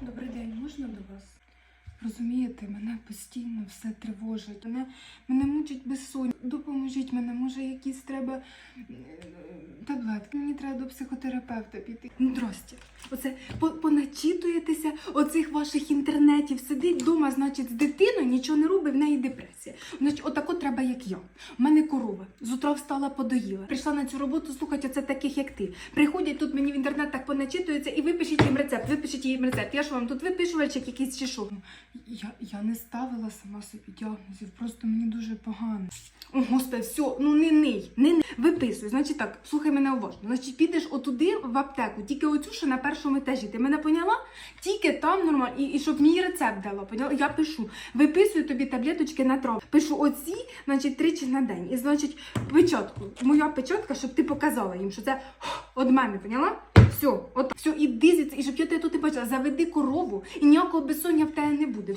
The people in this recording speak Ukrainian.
Добрий день, можна до вас? Розумієте, мене постійно все тривожить. Мене, мене мучить безсоння. Допоможіть мене, може, якісь треба е, таблетки. Мені треба до психотерапевта піти. Ну, здрасте. Оце по- поначитуєтеся оцих ваших інтернетів. Сидить вдома, значить, з дитиною, нічого не робить, в неї депресія. Значить, отако треба, як я. У мене корова. З утра встала, подоїла. Прийшла на цю роботу, слухайте, це таких, як ти. Приходять тут мені в інтернет так поначитуються і випишіть їм рецепт, випишіть їм рецепт. Я ж вам тут випишувальчик якийсь чи що? Я, я не ставила сама собі діагнозів, просто мені дуже погано. Господи, все, ну не ний, не ний. Виписуй. Значить так, слухай мене уважно. Значить, підеш отуди в аптеку, тільки оцю, що на першому етажі. Ти мене поняла? Тільки там нормально. І, і щоб мені рецепт дала, поняла? Я пишу. Виписую тобі таблеточки на трав. Пишу оці, значить, тричі на день. І значить, печатку. Моя печатка, щоб ти показала їм, що це від мене, поняла? Все, от все, іди звідси, і щоб я тебе тут не бачила, заведи корову, і ніякого безсоння в тебе не буде.